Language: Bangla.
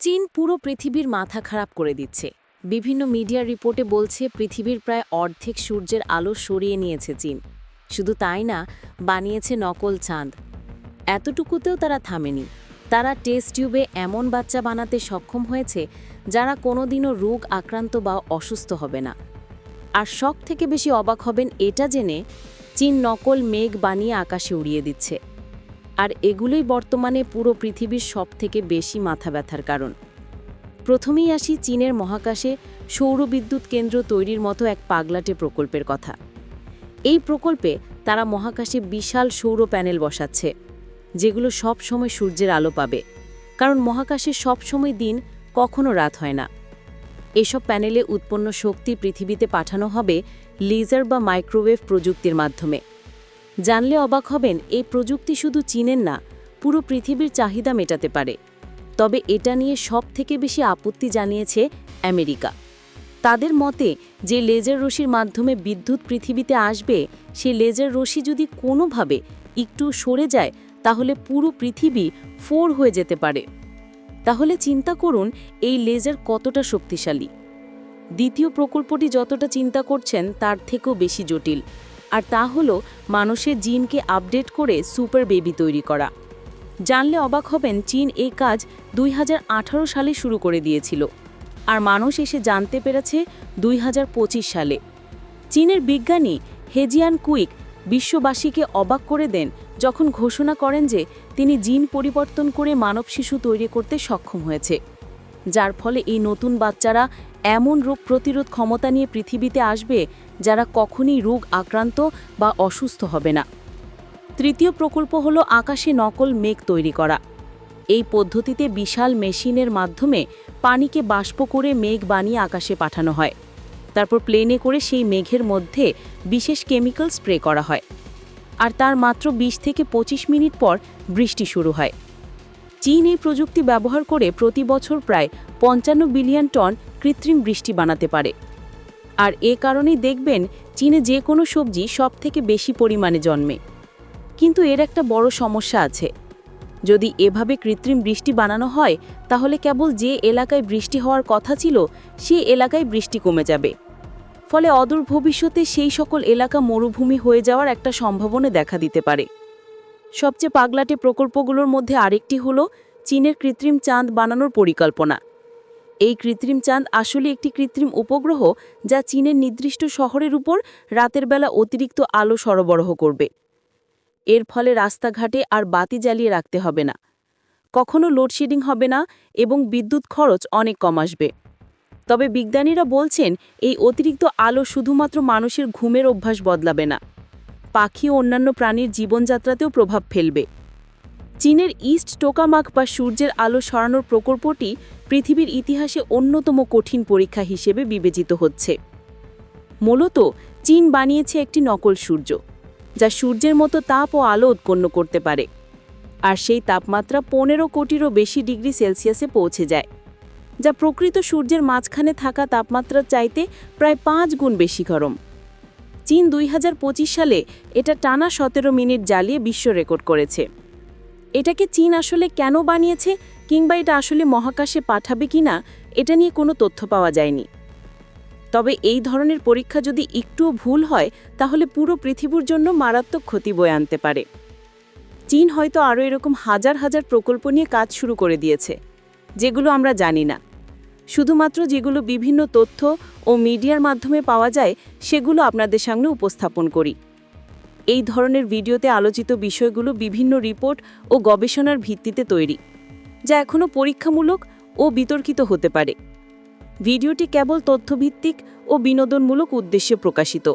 চীন পুরো পৃথিবীর মাথা খারাপ করে দিচ্ছে। বিভিন্ন মিডিয়া রিপোর্টে বলছে পৃথিবীর প্রায় অর্ধেক সূর্যের আলো সরিয়ে নিয়েছে চীন। শুধু তাই না, বানিয়েছে নকল চাঁদ। এতটুকুতেও তারা থামেনি। তারা টেস্ট টিউবে এমন বাচ্চা বানাতে সক্ষম হয়েছে, যারা কোনোদিনও রোগ আক্রান্ত বা অসুস্থ হবে না। আর শখ থেকে বেশি অবাক হবেন এটা জেনে চীন নকল মেঘ বানিয়ে আকাশে উড়িয়ে দিচ্ছে। আর এগুলোই বর্তমানে পুরো পৃথিবীর সবথেকে বেশি মাথা ব্যথার কারণ। প্রথমেই আসি চীনের মহাকাশে সৌরবিদ্যুৎ কেন্দ্র তৈরির মতো এক পাগলাটে প্রকল্পের কথা। এই প্রকল্পে তারা মহাকাশে বিশাল সৌর প্যানেল বসাচ্ছে, যেগুলো সব সময় সূর্যের আলো পাবে, কারণ মহাকাশে সব সময় দিন কখনো রাত হয় না। এসব প্যানেলে উৎপন্ন শক্তি পৃথিবীতে পাঠানো হবে লেজার বা মাইক্রোওয়েভ প্রযুক্তির মাধ্যমে। জানলে অবাক হবেন, এই প্রযুক্তি শুধু চীনের না, পুরো পৃথিবীর চাহিদা মেটাতে পারে। তবে এটা নিয়ে সব থেকে বেশি আপত্তি জানিয়েছে আমেরিকা। তাদের মতে, যে লেজার রশির মাধ্যমে বিদ্যুৎ পৃথিবীতে আসবে সে লেজার রশি যদি কোনোভাবে একটু সরে যায়, তাহলে পুরো পৃথিবী ফোর হয়ে যেতে পারে। তাহলে চিন্তা করুন, এই লেজার কতটা শক্তিশালী। দ্বিতীয় প্রকল্পটি যতটা চিন্তা করছেন, তার থেকেও বেশি জটিল। আর তা হলো মানুষের জিনকে আপডেট করে সুপার বেবি তৈরি করা। জানলে অবাক হবেন, চীন এই কাজ দুই হাজার আঠারো সালে শুরু করে দিয়েছিল। আর মানুষ এসে জানতে পেরেছে দুই হাজার পঁচিশ সালে। চীনের বিজ্ঞানী হেজিয়ান কুইক বিশ্ববাসীকে অবাক করে দেন যখন ঘোষণা করেন যে তিনি জিন পরিবর্তন করে মানব শিশু তৈরি করতে সক্ষম হয়েছে। যার ফলে এই নতুন বাচ্চারা এমন রোগ প্রতিরোধ ক্ষমতা নিয়ে পৃথিবীতে আসবে যারা কখনই রোগ আক্রান্ত বা অসুস্থ হবে না। তৃতীয় প্রকল্প হল আকাশে নকল মেঘ তৈরি করা। এই পদ্ধতিতে বিশাল মেশিনের মাধ্যমে পানিকে বাষ্প করে মেঘ বানিয়ে আকাশে পাঠানো হয়। তারপর প্লেনে করে সেই মেঘের মধ্যে বিশেষ কেমিক্যাল স্প্রে করা হয়। আর তার মাত্র ২০ থেকে ২৫ মিনিট পর বৃষ্টি শুরু হয়। চীন এই প্রযুক্তি ব্যবহার করে প্রতি বছর প্রায় পঞ্চান্ন বিলিয়ন টন কৃত্রিম বৃষ্টি বানাতে পারে। আর এ কারণেই দেখবেন চীনে যে কোনো সবজি সব থেকে বেশি পরিমাণে জন্মে। কিন্তু এর একটা বড় সমস্যা আছে। যদি এভাবে কৃত্রিম বৃষ্টি বানানো হয়, তাহলে কেবল যে এলাকায় বৃষ্টি হওয়ার কথা ছিল, সে এলাকায় বৃষ্টি কমে যাবে। ফলে অদূর ভবিষ্যতে সেই সকল এলাকা মরুভূমি হয়ে যাওয়ার একটা সম্ভাবনা দেখা দিতে পারে। সবচেয়ে পাগলাটে প্রকল্পগুলোর মধ্যে আরেকটি হলো চীনের কৃত্রিম চাঁদ বানানোর পরিকল্পনা। এই কৃত্রিম চাঁদ আসলে একটি কৃত্রিম উপগ্রহ যা চীনের নির্দিষ্ট শহরের উপর রাতের বেলা অতিরিক্ত আলো সরবরাহ করবে। এর ফলে রাস্তাঘাটে আর বাতি জ্বালিয়ে রাখতে হবে না। কখনো লোডশেডিং হবে না এবং বিদ্যুৎ খরচ অনেক কম আসবে। তবে বিজ্ঞানীরা বলছেন, এই অতিরিক্ত আলো শুধুমাত্র মানুষের ঘুমের অভ্যাস বদলাবে না। পাখি ও অন্যান্য প্রাণীর জীবনযাত্রাতেও প্রভাব ফেলবে। চীনের ইস্ট টোকামাক বা সূর্যের আলো সরানোর প্রকল্পটি পৃথিবীর ইতিহাসে অন্যতম কঠিন পরীক্ষা হিসেবে বিবেচিত হচ্ছে। মূলত, চীন বানিয়েছে একটি নকল সূর্য, যা সূর্যের মতো তাপ ও আলো উৎপন্ন করতে পারে, আর সেই তাপমাত্রা পনেরো কোটিরও বেশি ডিগ্রি সেলসিয়াসে পৌঁছে যায়, যা প্রকৃত সূর্যের মাঝখানে থাকা তাপমাত্রার চাইতে প্রায় পাঁচ গুণ বেশি গরম। চীন দুই হাজার পঁচিশ সালে এটা টানা সতেরো মিনিট জ্বালিয়ে বিশ্ব রেকর্ড করেছে। এটাকে চীন আসলে কেন বানিয়েছে কিংবা এটা আসলে মহাকাশে পাঠাবে কিনা, এটা নিয়ে কোনো তথ্য পাওয়া যায়নি। তবে এই ধরনের পরীক্ষা যদি একটুও ভুল হয়, তাহলে পুরো পৃথিবীর জন্য মারাত্মক ক্ষতি বয়ে আনতে পারে। চীন হয়তো আরও এরকম হাজার হাজার প্রকল্প নিয়ে কাজ শুরু করে দিয়েছে, যেগুলো আমরা জানি না। শুধুমাত্র যেগুলো বিভিন্ন তথ্য ও মিডিয়ার মাধ্যমে পাওয়া যায়, সেগুলো আপনাদের সামনে উপস্থাপন করি। এই ধরনের ভিডিওতে আলোচিত বিষয়গুলো বিভিন্ন রিপোর্ট ও গবেষণার ভিত্তিতে তৈরি, যা এখনও পরীক্ষামূলক ও বিতর্কিত হতে পারে। ভিডিওটি কেবল তথ্যভিত্তিক ও বিনোদনমূলক উদ্দেশ্যে প্রকাশিত।